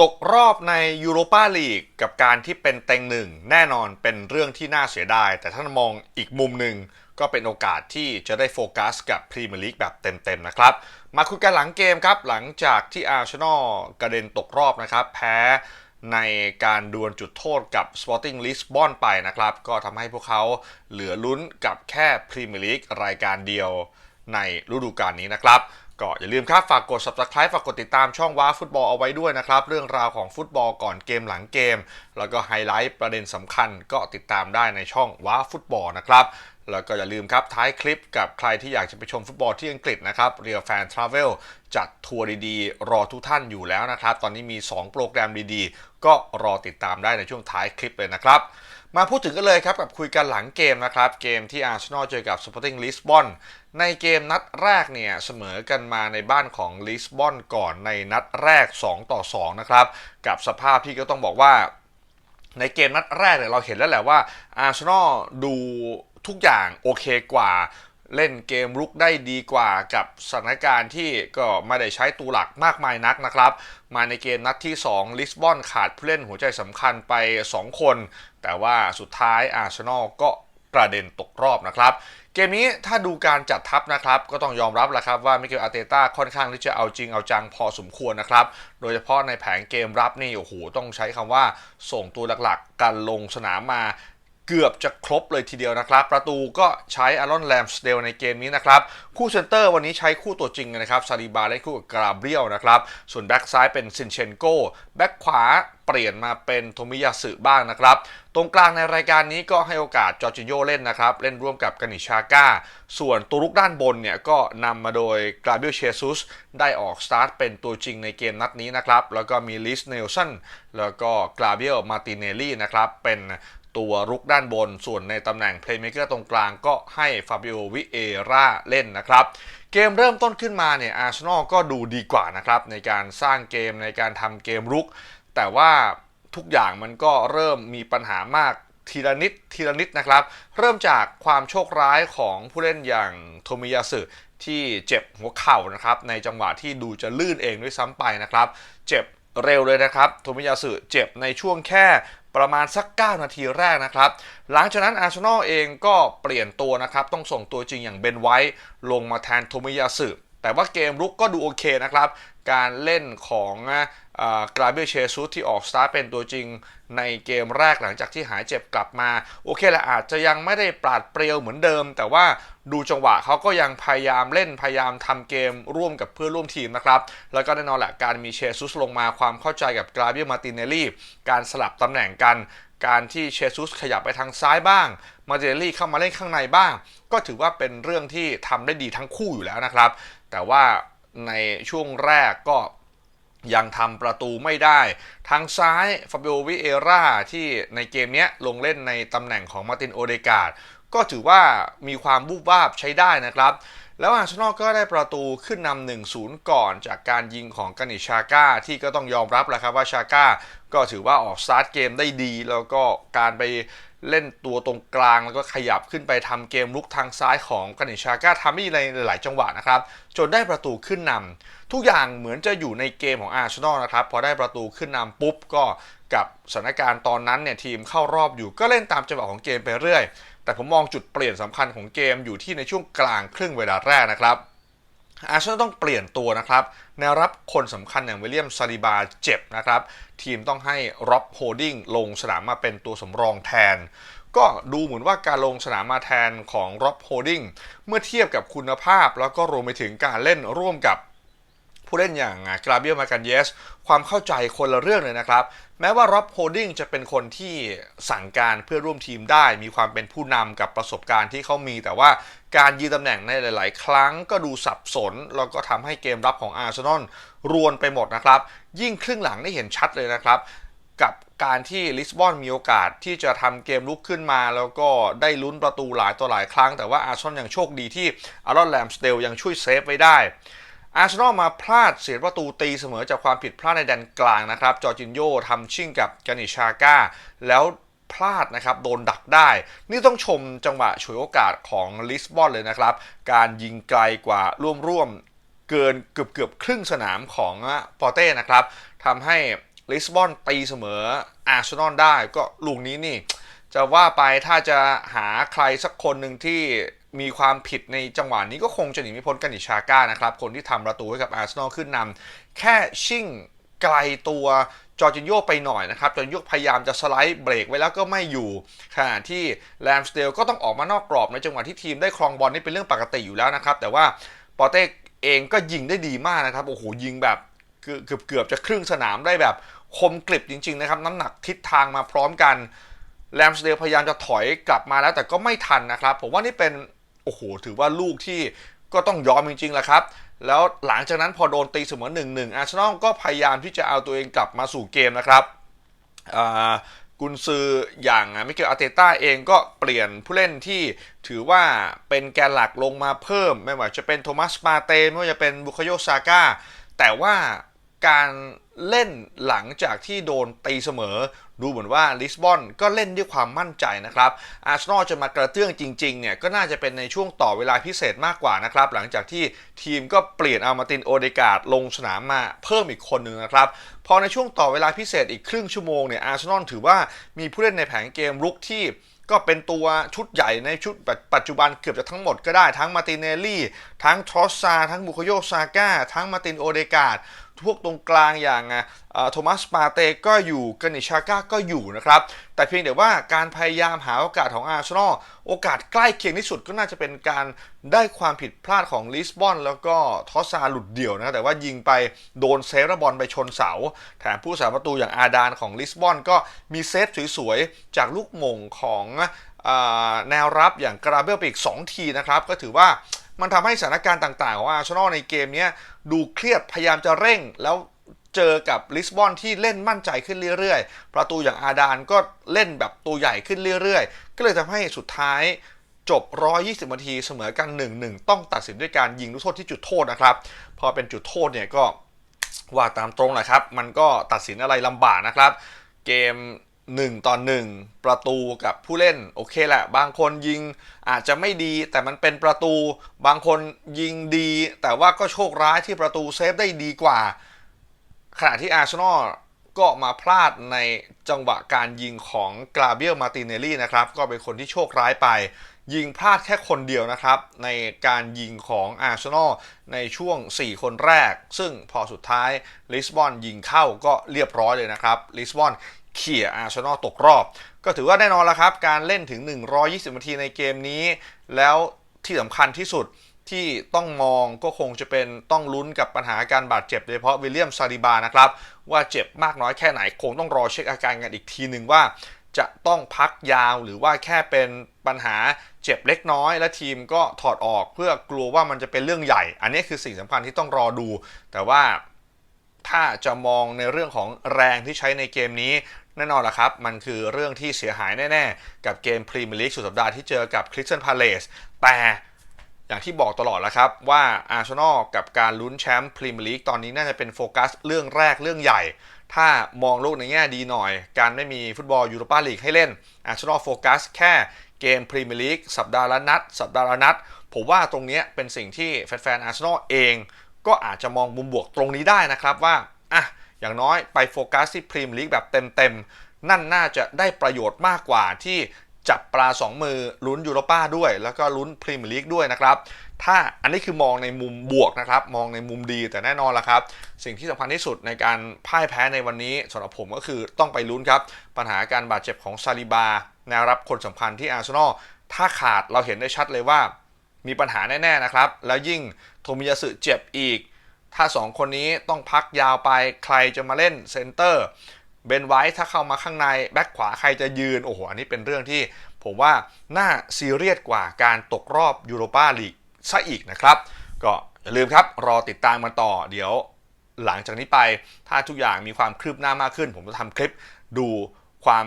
ตกรอบในยูโรปาลีกกับการที่เป็นเต็งหนึ่งแน่นอนเป็นเรื่องที่น่าเสียดาย แต่ถ้ามองอีกมุมหนึ่งก็เป็นโอกาสที่จะได้โฟกัสกับพรีเมียร์ลีกแบบเต็มๆนะครับ มาคุยกันหลังเกมครับ หลังจากที่อาร์เซนอลกระเด็นตกรอบนะครับ แพ้ในการดวลจุดโทษกับ Sporting Lisbon ไปนะครับ ก็ทำให้พวกเขาเหลือลุ้นกับแค่พรีเมียร์ลีกรายการเดียวในฤดูกาลนี้นะครับ ก็อย่าลืมครับฝากกด subscribe ฝากกดติดตามช่องว้าฟุตบอลเอาไว้ด้วยนะครับ เรื่องราวของฟุตบอลก่อนเกมหลังเกม แล้วก็ไฮไลท์ประเด็นสำคัญก็ติดตามได้ในช่องว้าฟุตบอลนะครับแล้วก็อย่าลืมครับ ท้ายคลิปกับใครที่อยากจะไปชมฟุตบอลที่อังกฤษนะครับเรียแฟนทราเวลจัดทัวร์ดีๆ รอทุกท่านอยู่แล้วนะครับ ตอนนี้มี 2 โปรแกรมดีๆ ก็รอติดตามได้ในช่วงท้ายคลิปเลยนะครับ มาพูดถึงกันเลยครับกับคุยกันหลังเกมนะครับ เกมที่อาร์เซนอลเจอกับสปอร์ติ้งลิสบอนในเกมนัดแรกเนี่ยเสมอกันมาในบ้านของลิสบอนก่อนในนัดแรก 2 ต่อ 2 นะครับ กับสภาพที่ก็ต้องบอกว่า ในเกมนัดแรกเนี่ยเราเห็นแล้วแหละว่าอาร์เซนอลดูทุกอย่างโอเคกว่า เล่นเกมรุกได้ดีกว่ากับสถานการณ์ที่ก็ไม่ได้ใช้ตัวหลักมากมายนักนะครับ มาในเกมนัดที่ 2 ลิสบอนขาดผู้เล่นหัวใจสำคัญไป 2 คน แต่ว่าสุดท้ายอาร์เซนอลก็กระเด็นตกรอบนะครับเกมนี้ถ้าดูการจัดทัพนะครับก็ต้องยอมรับแหละครับว่ามิเกลอารเตต้าค่อนข้างที่จะเอาจริงเอาจังพอสมควรนะครับ โดยเฉพาะในแผงเกมรับนี่โอ้โหต้องใช้คำว่าส่งตัวหลักๆ กันลงสนามมา เกือบจะครบเลยทีเดียวนะครับ ประตูก็ใช้อารอนแลมสเดลในเกมนี้นะครับ คู่เซนเตอร์วันนี้ใช้คู่ตัวจริงนะครับซาลิบาเล่คู่กับกราเบียลนะครับ ส่วนแบ็กซ้ายเป็นซินเชนโกแบ็กขวา เปลี่ยนมาเป็นโทมิยาสึบ้างนะครับ ตรงกลางในรายการนี้ก็ให้โอกาสจอร์จิโยเล่นนะครับ เล่นร่วมกับกานิชาก้า ส่วนตัวลุกด้านบนเนี่ยก็นำมาโดยกราเบรียลเชซุสได้ออกสตาร์ทเป็นตัวจริงในเกมนัดนี้นะครับ แล้วก็มีลิสเนลสันแล้วก็กราเบรียลมาติเนลลี่นะครับเป็นตัวรุกด้านบน ส่วนในตำแหน่งเพลย์เมเกอร์ตรงกลางก็ให้ฟาบิโอวิเอราเล่นนะครับ เกมเริ่มต้นขึ้นมาเนี่ยอาร์เซนอลก็ดูดีกว่านะครับ ในการสร้างเกมในการทำเกมรุก แต่ว่าทุกอย่างมันก็เริ่มมีปัญหามากทีละนิดทีละนิดนะครับ เริ่มจากความโชคร้ายของผู้เล่นอย่างโทมิยาสึที่เจ็บหัวเข่านะครับ ในจังหวะที่ดูจะลื่นเองด้วยซ้ำไปนะครับ เจ็บเร็วเลยนะครับโทมิยาสึเจ็บในช่วงแค่ประมาณสัก 9 นาทีแรกนะครับ หลังจากนั้นอาร์เซนอลเองก็เปลี่ยนตัวนะครับ ต้องส่งตัวจริงอย่างเบนไวท์ลงมาแทนโทมิยาสึแต่ว่าเกมรุกก็ดูโอเคนะครับ การเล่นของ กราเบียเชซุสที่ออกสตาร์เป็นตัวจริงในเกมแรกหลังจากที่หายเจ็บกลับมา โอเคแหละอาจจะยังไม่ได้ปราดเปรียวเหมือนเดิม แต่ว่าดูจังหวะเขาก็ยังพยายามเล่นพยายามทำเกมร่วมกับเพื่อนร่วมทีมนะครับ แล้วก็แน่นอนแหละการมีเชซุสลงมาความเข้าใจกับกราเบียมาตินเนลลี่ การสลับตำแหน่งกัน การที่เชซุสขยับไปทางซ้ายบ้าง มาตินเนลลี่เข้ามาเล่นข้างในบ้าง ก็ถือว่าเป็นเรื่องที่ทำได้ดีทั้งคู่อยู่แล้วนะครับ แต่ว่าในช่วงแรกก็ ยังทำประตูไม่ได้ ทางซ้ายฟาบิโอวิเอราที่ในเกมนี้ลงเล่นในตำแหน่งของมาตินโอเดกาดก็ถือว่ามีความบูบวาบใช้ได้นะครับแล้วอาร์เซนอลก็ได้ประตูขึ้นนำ 1-0 ก่อนจากการยิงของกานิชาก้า ที่ก็ต้องยอมรับแหละครับว่าชาก้า ก็ถือว่าออกสตาร์ทเกมได้ดี แล้วก็การไป เล่นตัวตรงกลางแล้วก็ขยับขึ้นไปทำเกมลุกทางซ้ายของกานิชาก้าทำได้ในหลายจังหวะนะครับ จนได้ประตูขึ้นนำทุกอย่างเหมือนจะอยู่ในเกมของอาร์เซนอลนะครับ พอได้ประตูขึ้นนำปุ๊บก็กับสถานการณ์ตอนนั้นเนี่ยทีมเข้ารอบอยู่ก็เล่นตามจังหวะของเกมไปเรื่อย แต่ผมมองจุดเปลี่ยนสำคัญของเกมอยู่ที่ในช่วงกลางครึ่งเวลาแรกนะครับ อาร์เซนอลต้องเปลี่ยนตัวนะครับแนวรับคนสำคัญอย่างวิลเลียมซาริบาเจ็บนะครับ ทีมต้องให้ร็อบโฮดิ้งลงสนามมาเป็นตัวสำรองแทน ก็ดูเหมือนว่าการลงสนามมาแทนของร็อบโฮดิ้งเมื่อเทียบกับคุณภาพแล้วก็รวมไปถึงการเล่นร่วมกับ ผู้เล่นอย่างกราเบียลมากันเยส ความเข้าใจคนละเรื่องเลยนะครับ แม้ว่าร็อบโฮดิ้งจะเป็นคนที่สั่งการเพื่อร่วมทีมได้ มีความเป็นผู้นำกับประสบการณ์ที่เขามี แต่ว่าการยืนตำแหน่งในหลาย ๆ ครั้งก็ดูสับสน แล้วก็ทำให้เกมรับของอาร์เซนอลรวนไปหมดนะครับ ยิ่งครึ่งหลังได้เห็นชัดเลยนะครับกับการที่ลิสบอนมีโอกาสที่จะทำเกมลุกขึ้นมา แล้วก็ได้ลุ้นประตูหลายต่อหลายครั้ง แต่ว่าอาร์เซนอลยังโชคดีที่อารอนแลมสเดลยังช่วยเซฟไว้ได้ อาร์เซนอลมาพลาดเสียประตูตีเสมอจากความผิดพลาดในแดนกลางนะครับ จอร์จินโยทำชิ่งกับกานิชาก้า แล้วพลาดนะครับ โดนดักได้ นี่ต้องชมจังหวะฉวยโอกาสของลิสบอนเลยนะครับ การยิงไกลกว่าร่วมๆเกินเกือบเกือบครึ่งสนามของปอเต้นะครับทำให้ลิสบอนตีเสมออาร์เซนอลได้ก็ลูกนี้นี่ จะว่าไปถ้าจะหาใครสักคนหนึ่งที่ มีความผิดในจังหวะนี้ก็คงจะหนีไม่พ้นกันอิชาก้านะครับ คนที่ทำประตูให้กับอาร์เซนอลขึ้นนำแค่ชิ่งไกลตัวจอร์จินโยไปหน่อยนะครับจอร์จินโยพยายามจะสไลด์เบรกไว้แล้วก็ไม่อยู่ขณะที่แรมสเดลก็ต้องออกมานอกกรอบในจังหวะที่ทีมได้ครองบอลนี่เป็นเรื่องปกติอยู่แล้วนะครับ แต่ว่าปอเต้เองก็ยิงได้ดีมากนะครับโอ้โหยิงแบบเกือบเกือบจะครึ่งสนามได้แบบคมกริบจริง ๆ นะครับ น้ำหนักทิศทางมาพร้อมกันแรมสเดลพยายามจะถอยกลับมาแล้วแต่ก็ไม่ทันนะครับ ผมว่านี่เป็น อ้โหถือว่าลูกที่ก็ต้องยอมจริงๆแหละครับ แล้วหลังจากนั้นพอโดนตีเสมอ1นหนึ่งอาร์เซนอลก็พยายามที่จะเอาตัวเองกลับมาสู่เกมนะครับกุนซืออย่างมิเกลอาเตต้าเองก็เปลี่ยนผู้เล่นที่ถือว่าเป็นแกนหลักลงมาเพิ่ม ไม่ว่าจะเป็นโทมัสมาเตไม่ว่าจะเป็นบุคโยซาก้าแต่ว่าการเล่นหลังจากที่โดนตีเสมอ ดูเหมือนว่าลิสบอนก็เล่นด้วยความมั่นใจนะครับอาร์เซนอลจะมากระเตื้องจริงๆเนี่ยก็น่าจะเป็นในช่วงต่อเวลาพิเศษมากกว่านะครับหลังจากที่ทีมก็เปลี่ยนอามาตินโอเดกาดลงสนามมาเพิ่มอีกคนหนึ่งนะครับพอในช่วงต่อเวลาพิเศษอีกครึ่งชั่วโมงเนี่ยอาร์เซนอลถือว่ามีผู้เล่นในแผงเกมรุกที่ก็เป็นตัวชุดใหญ่ในชุดปัจจุบันเกือบจะทั้งหมดก็ได้ทั้งมาตินเนลลี่ ทั้งทรอสซา ทั้งบุคโยซาก้า ทั้งมาตินโอเดกาด พวกตรงกลางอย่างโทมัสปาเตก็อยู่กนิชาก้าก็อยู่นะครับ แต่เพียงแต่ว่าการพยายามหาโอกาสของอาร์เซนอลโอกาสใกล้เคียงที่สุดก็น่าจะเป็นการได้ความผิดพลาดของลิสบอน แล้วก็ทอสซาหลุดเดี่ยวนะแต่ว่ายิงไปโดนเซฟระบอลไปชนเสา แถมผู้สาประตูอย่างอาดานของลิสบอนก็มีเซฟสวยๆ จากลูกมงของแนวรับอย่างกราเบลไปอีก 2 ทีนะครับ ก็ถือว่า มันทำให้สถานการณ์ต่าง ๆ ของอาร์เซนอลในเกมนี้ดูเครียดพยายามจะเร่งแล้วเจอกับลิสบอนที่เล่นมั่นใจขึ้นเรื่อยๆ ประตูอย่างอาดานก็เล่นแบบตัวใหญ่ขึ้นเรื่อยๆ ก็เลยทำให้สุดท้ายจบ 120 นาทีเสมอกัน 1-1 ต้องตัดสินด้วยการยิงลูกโทษที่จุดโทษนะครับ พอเป็นจุดโทษเนี่ยก็ว่าตามตรงแหละครับ มันก็ตัดสินอะไรลำบากนะครับ เกม 1 ต่อ 1 ประตูกับผู้เล่นโอเคแหละบางคนยิงอาจจะไม่ดีแต่มันเป็นประตู บางคนยิงดี แต่ว่าก็โชคร้ายที่ประตูเซฟได้ดีกว่า ขณะที่อาร์เซนอลก็มาพลาดในจังหวะการยิงของกราเบียลมาติเนลลี่นะครับ ก็เป็นคนที่โชคร้ายไป ยิงพลาดแค่คนเดียวนะครับ ในการยิงของอาร์เซนอลในช่วง 4 คนแรก ซึ่งพอสุดท้ายลิสบอนยิงเข้าก็เรียบร้อยเลยนะครับลิสบอน เขี่ยอาร์เซนอลตกรอบ ก็ถือว่าแน่นอนแล้วครับ การเล่นถึง 120 นาทีในเกมนี้ แล้วที่สำคัญที่สุดที่ต้องมองก็คงจะเป็นต้องลุ้นกับปัญหาการบาดเจ็บโดยเฉพาะวิลเลียมซาดิบานะครับ ว่าเจ็บมากน้อยแค่ไหน คงต้องรอเช็คอาการกันอีกทีหนึ่งว่า จะต้องพักยาวหรือว่าแค่เป็นปัญหาเจ็บเล็กน้อย และทีมก็ถอดออกเพื่อกลัวว่ามันจะเป็นเรื่องใหญ่ อันนี้คือสิ่งสำคัญที่ต้องรอดู แต่ว่าถ้าจะมองในเรื่องของแรงที่ใช้ในเกมนี้ แน่นอนละครับ มันคือเรื่องที่เสียหายแน่ ๆ กับเกมพรีเมียร์ลีกสุดสัปดาห์ที่เจอกับคริสตันพาเลสแต่อย่างที่บอกตลอดแล้วครับว่าอาร์เซนอลกับการลุ้นแชมป์พรีเมียร์ลีกตอนนี้น่าจะเป็นโฟกัสเรื่องแรกเรื่องใหญ่ ถ้ามองโลกในแง่ดีหน่อย การไม่มีฟุตบอลยูโรปาลีกให้เล่นอาร์เซนอลโฟกัสแค่เกมพรีเมียร์ลีกสัปดาห์ละนัด สัปดาห์ละนัด ผมว่าตรงนี้เป็นสิ่งที่แฟนๆอาร์เซนอลเอง ก็อาจจะมองมุมบวกตรงนี้ได้นะครับว่า อย่างน้อยไปโฟกัสที่พรีมลีกแบบเต็มๆ นั่นน่าจะได้ประโยชน์มากกว่าที่จับปลา 2 มือลุ้นยูโรป้าด้วย แล้วก็ลุ้นพรีเมียร์ลีกด้วยนะครับ ถ้าอันนี้คือมองในมุมบวกนะครับ มองในมุมดีแต่แน่นอนละครับ สิ่งที่สำคัญที่สุดในการพ่ายแพ้ในวันนี้สำหรับผมก็คือต้องไปลุ้นครับ ปัญหาการบาดเจ็บของซาลิบาแนวรับคนสำคัญที่อาร์เซนอลถ้าขาดเราเห็นได้ชัดเลยว่า มีปัญหาแน่ๆนะครับ แล้วยิ่งโทมิยาสึเจ็บอีก ถ้า 2 คนนี้ต้องพักยาวไปใครจะมาเล่นเซนเตอร์เบนไว้ถ้าเข้ามาข้างในแบ็คขวาใครจะยืน โอ้โห อันนี้เป็นเรื่องที่ผมว่าน่าซีเรียสกว่าการตกรอบยูโรปาลีกซะอีกนะครับ ก็อย่าลืมครับ รอติดตามมาต่อเดี๋ยวหลังจากนี้ไป ถ้าทุกอย่างมีความคืบหน้ามากขึ้น ผมจะทำคลิปดูความ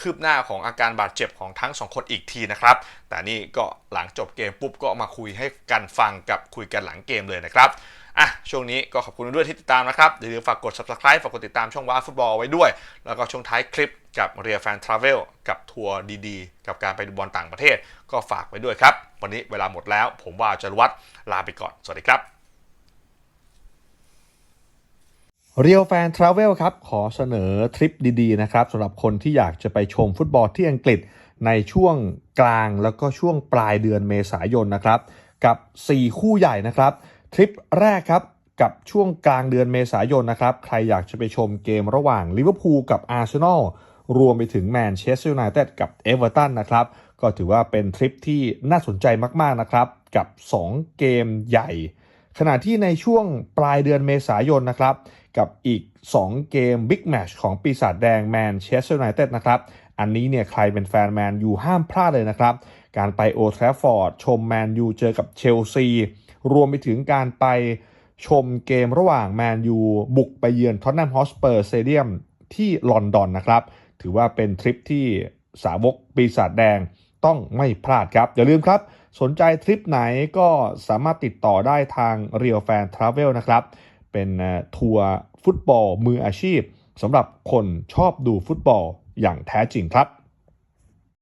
คืบหน้าของอาการบาดเจ็บของทั้งสองคนอีกทีนะครับ แต่นี่ก็หลังจบเกมปุ๊บก็มาคุยให้กันฟังกับคุยกันหลังเกมเลยนะครับ อะช่วงนี้ก็ขอบคุณด้วยที่ติดตามนะครับอย่าลืมฝากกด subscribe ฝากกดติดตามช่องว้าฟุตบอลไว้ด้วย แล้วก็ช่วงท้ายคลิปกับเรียแฟนทราเวลกับทัวร์ดีๆ กับการไปดูบอลต่างประเทศ ก็ฝากไว้ด้วยครับ วันนี้เวลาหมดแล้ว ผมว่าจรวัตรลาไปก่อน สวัสดีครับเรียวแฟนทราเวลครับ ขอเสนอทริปดีๆนะครับสำหรับคนที่อยากจะไปชมฟุตบอลที่อังกฤษในช่วงกลางแล้วก็ช่วงปลายเดือนเมษายนนะครับ กับ 4 คู่ใหญ่นะครับ ทริปแรกครับกับช่วงกลางเดือนเมษายนนะครับ ใครอยากจะไปชมเกมระหว่างลิเวอร์พูลกับอาร์เซนอลรวมไปถึงแมนเชสเตอร์ยูไนเต็ดกับเอเวอร์ตันนะครับ ก็ถือว่าเป็นทริปที่น่าสนใจมากๆนะครับ กับ 2 เกมใหญ่ ขณะที่ในช่วงปลายเดือนเมษายนนะครับ กับอีก 2 เกมบิ๊กแมชของปีศาจแดงแมนเชสเตอร์ยูไนเต็ดนะครับ อันนี้เนี่ยใครเป็นแฟนแมนยูห้ามพลาดเลยนะครับ การไปโอทรฟอร์ดชมแมนยูเจอกับเชลซี รวมไปถึงการไปชมเกมระหว่างแมนยูบุกไปเยือนท็อตแนมฮอสเปอร์สเตเดียมที่ลอนดอนนะครับ ถือว่าเป็นทริปที่สาวกปีศาจแดงต้องไม่พลาดครับ อย่าลืมครับ สนใจทริปไหนก็สามารถติดต่อได้ทาง Real Fan Travel นะครับ เป็นทัวร์ฟุตบอลมืออาชีพสำหรับคนชอบดูฟุตบอลอย่างแท้จริงครับ